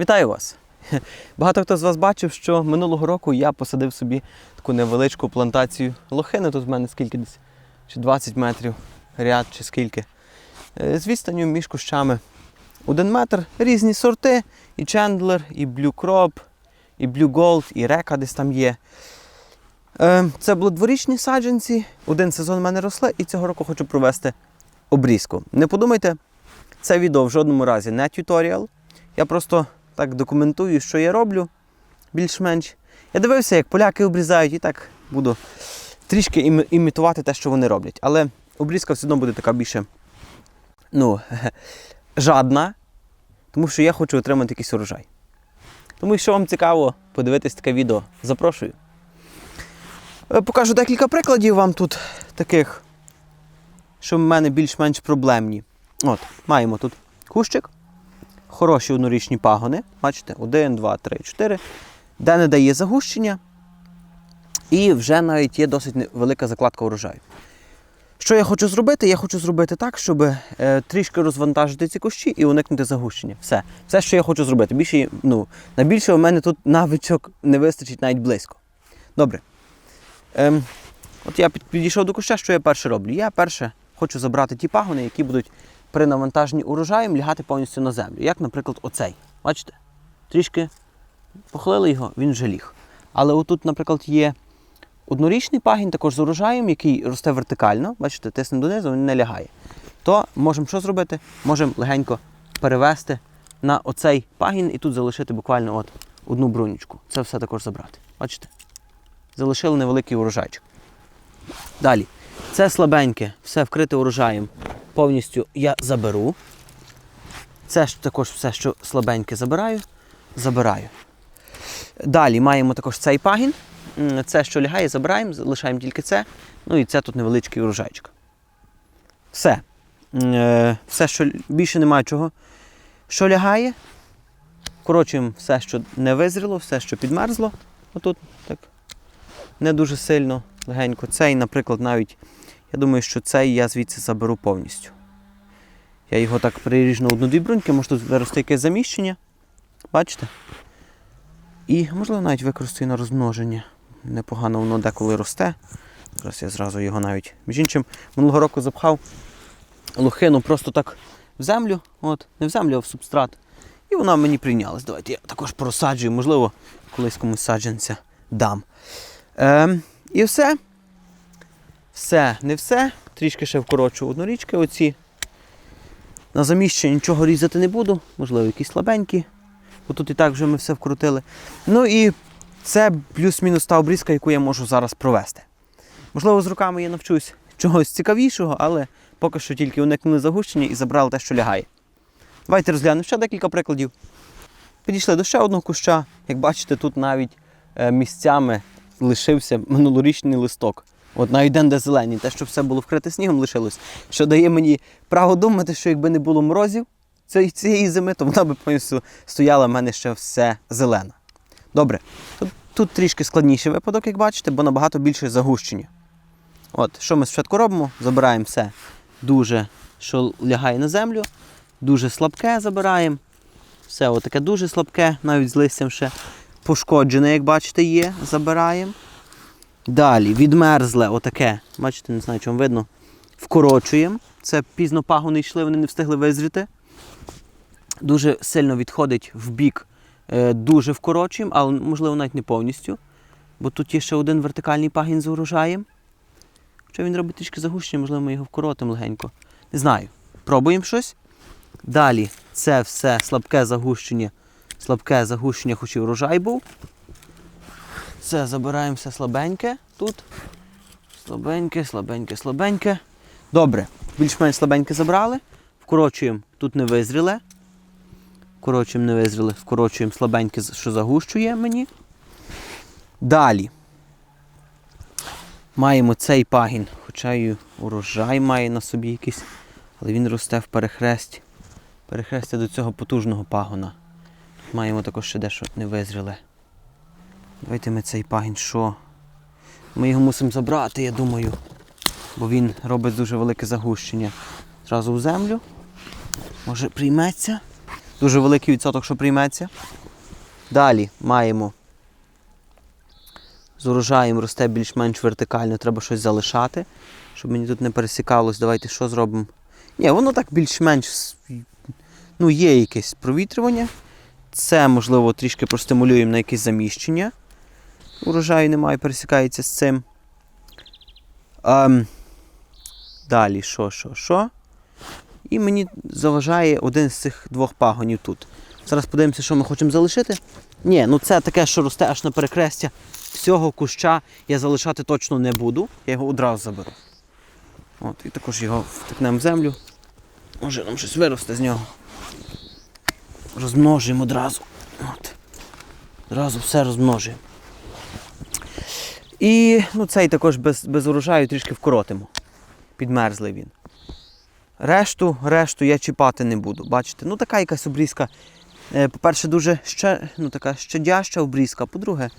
Вітаю вас! Багато хто з вас бачив, що минулого року я посадив собі таку невеличку плантацію лохини. Тут в мене скільки десь? Чи 20 метрів ряд, чи скільки. Е, З відстанню між кущами один метр. Різні сорти. І Чендлер, і Blue Crop, і Blue Gold, і Река десь там є. Е, Це були дворічні саджанці. Один сезон в мене росли, і цього року хочу провести обрізку. Не подумайте, це відео в жодному разі не тюторіал. Я просто так документую, що я роблю більш-менш. Я дивився, як поляки обрізають, і так буду трішки імітувати те, що вони роблять. Але обрізка все одно буде така більше ну, жадна, тому що я хочу отримати якийсь урожай. Тому, якщо вам цікаво подивитись таке відео, запрошую. Е, Покажу декілька прикладів вам тут таких, що в мене більш-менш проблемні. От, маємо тут кущик хороші однорічні пагони. Бачите, 1, 2, 3, 4. Де не дає загущення. І вже навіть є досить велика закладка урожаю. Що я хочу зробити? Я хочу зробити так, щоб е, трішки розвантажити ці кущі і уникнути загущення. Все. Все, що я хочу зробити. Більше, ну, на більше у мене тут навичок не вистачить навіть близько. Добре. Ем, от я підійшов до куща, що я перше роблю? Я перше хочу забрати ті пагони, які будуть при навантаженні урожаєм лягати повністю на землю. Як, наприклад, оцей. Бачите? Трішки похилили його, він вже ліг. Але отут, наприклад, є однорічний пагін, також з урожаєм, який росте вертикально, бачите, тисне донизу, він не лягає. То можемо що зробити? Можемо легенько перевести на оцей пагін і тут залишити буквально от одну брунючку. Це все також забрати. Бачите? Залишили невеликий урожайчик. Далі. Це слабеньке, все вкрите урожаєм. Повністю я заберу. Це ж також все, що слабеньке забираю, забираю. Далі маємо також цей пагін. Це, що лягає, забираємо, залишаємо тільки це. Ну і це тут невеличкий урожайчик. Все. Е, Все, що більше немає чого. Що лягає, вкорочуємо все, що не визріло, все, що підмерзло. Отут так. Не дуже сильно, легенько. Цей, наприклад, навіть, я думаю, що цей я звідси заберу повністю. Я його так приріжу одну-дві бруньки, може тут виросте якесь заміщення. Бачите? І, можливо, навіть використаю на розмноження. Непогано воно деколи росте. Зараз я зразу його навіть. Між іншим, минулого року запхав лохину просто так в землю, от, не в землю, а в субстрат. І вона мені прийнялась. Давайте я також просаджую, можливо, колись комусь саджанця дам. Ем, і все. Все, не все. Трішки ще вкорочу однорічки оці. На заміщення нічого різати не буду, можливо, якісь слабенькі. Бо тут і так вже ми все вкрутили. Ну і це плюс-мінус та обрізка, яку я можу зараз провести. Можливо, з руками я навчусь чогось цікавішого, але поки що тільки уникнули загущення і забрали те, що лягає. Давайте розглянемо ще декілька прикладів. Підійшли до ще одного куща. Як бачите, тут навіть е, місцями лишився минулорічний листок. От навіть де зелені, те, що все було вкрите снігом, лишилось. Що дає мені право думати, що якби не було морозів цієї зими, то вона б повністю стояла в мене ще все зелена. Добре, тут, тут трішки складніший випадок, як бачите, бо набагато більше загущення. От, що ми спочатку робимо? Забираємо все дуже, що лягає на землю, дуже слабке забираємо. Все, отаке дуже слабке, навіть з листям ще пошкоджене, як бачите, є, забираємо. Далі відмерзле, отаке, бачите, не знаю, чому видно. Вкорочуємо. Це пізно пагони йшли, вони не встигли визріти. Дуже сильно відходить в бік, е, дуже вкорочуємо, але можливо навіть не повністю. Бо тут є ще один вертикальний пагін з урожаєм. Якщо він робить трішки загущення, можливо, ми його вкоротимо легенько. Не знаю. Пробуємо щось. Далі це все слабке загущення. Слабке загущення, хоч і урожай був. Це забираємо все слабеньке тут. Слабеньке, слабеньке, слабеньке. Добре, більш-менш слабеньке забрали. Вкорочуємо тут не визріле. Вкорочуємо не визріле, вкорочуємо слабеньке, що загущує мені. Далі. Маємо цей пагін, хоча і урожай має на собі якийсь, але він росте в перехресті. Перехрестя до цього потужного пагона. Маємо також ще дещо не визріле. Давайте ми цей пагін що? Ми його мусимо забрати, я думаю. Бо він робить дуже велике загущення. Зразу в землю. Може прийметься. дуже великий відсоток, що прийметься. Далі маємо з урожаєм росте більш-менш вертикально, треба щось залишати, щоб мені тут не пересікалось. Давайте що зробимо? Ні, воно так більш-менш ну, є якесь провітрювання. Це, можливо, трішки простимулюємо на якесь заміщення. Урожаю немає, пересікається з цим. Ем, далі, що, що, що? І мені заважає один з цих двох пагонів тут. Зараз подивимося, що ми хочемо залишити. Ні, ну це таке, що росте аж на перекрестя. Всього куща я залишати точно не буду. Я його одразу заберу. От, і також його втикнемо в землю. Може нам щось виросте з нього. Розмножуємо одразу. От. Одразу все розмножуємо. І ну, цей також без, без урожаю трішки вкоротимо. Підмерзлий він. Решту, решту я чіпати не буду. Бачите? Ну така якась обрізка. Е, По-перше, дуже ще, ну, така щадяща обрізка. По-друге,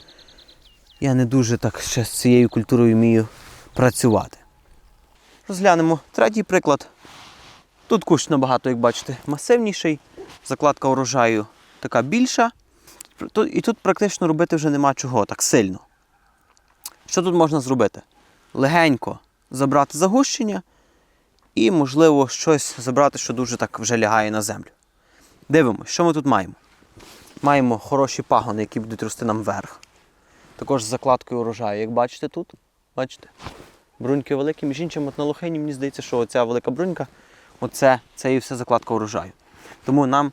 я не дуже так ще з цією культурою вмію працювати. Розглянемо третій приклад. Тут кущ набагато, як бачите, масивніший. Закладка урожаю така більша. І тут практично робити вже нема чого так сильно. Що тут можна зробити? Легенько забрати загущення і, можливо, щось забрати, що дуже так вже лягає на землю. Дивимось, що ми тут маємо. Маємо хороші пагони, які будуть рости нам вверх. Також з закладкою урожаю, як бачите тут. Бачите? Бруньки великі, між іншим, от на лохині мені здається, що оця велика брунька, оце, це і все закладка урожаю. Тому нам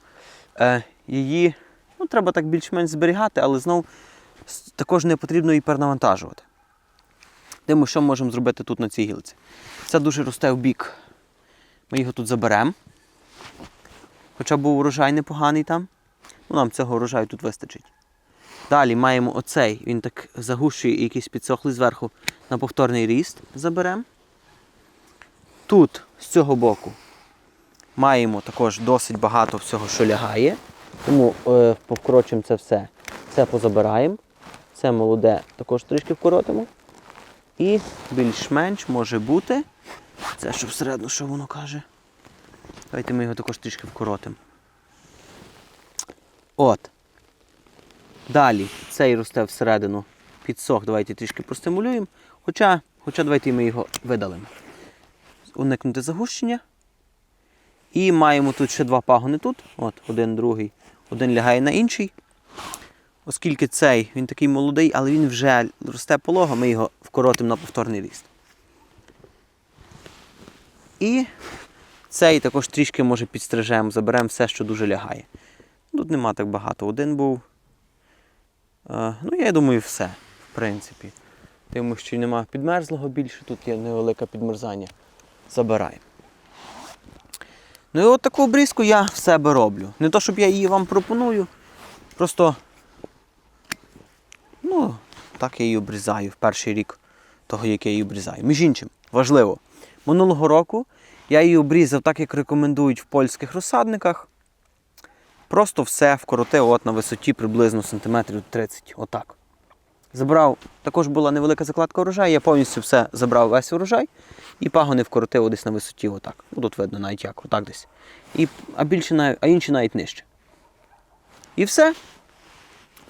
е, її ну, треба так більш-менш зберігати, але знов також не потрібно її перенавантажувати. Що ми можемо зробити тут на цій гілці. Це дуже росте в бік. Ми його тут заберемо. Хоча був урожай непоганий там. Ну, нам цього урожаю тут вистачить. Далі маємо оцей, він так загущує і якийсь підсохлий зверху на повторний ріст заберемо. Тут, з цього боку, маємо також досить багато всього, що лягає. Тому е, повкорочимо це все. Це позабираємо. Це молоде також трішки вкоротимо. І більш-менш може бути. Це що всередину, що воно каже. Давайте ми його також трішки вкоротимо. От. Далі цей росте всередину підсох, давайте трішки простимулюємо. Хоча, хоча давайте ми його видалимо. Уникнути загущення. І маємо тут ще два пагони тут. От, один, другий, один лягає на інший. Оскільки цей він такий молодий, але він вже росте полого, ми його вкоротимо на повторний ріст. І цей також трішки може підстрижемо, заберемо все, що дуже лягає. Тут нема так багато. Один був. Е, ну, я думаю, все, в принципі. Тому що нема підмерзлого більше, тут є невелике підмерзання. Забираємо. Ну і от таку обрізку я в себе роблю. Не то, щоб я її вам пропоную. Просто, ну, так я її обрізаю в перший рік того, як я її обрізаю. Між іншим, важливо, минулого року я її обрізав так, як рекомендують в польських розсадниках. Просто все вкоротив от на висоті приблизно сантиметрів 30. Отак. Забрав, також була невелика закладка урожаю, я повністю все забрав весь урожай і пагони вкоротив десь на висоті отак. Ну, тут видно навіть як, отак десь. І, а, більше, а інші навіть нижче. І все.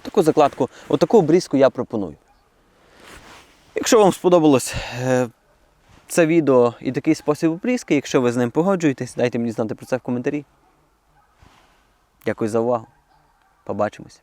Таку закладку, отаку обрізку я пропоную. Якщо вам сподобалось е, це відео і такий спосіб обрізки, якщо ви з ним погоджуєтесь, дайте мені знати про це в коментарі. Дякую за увагу. Побачимось.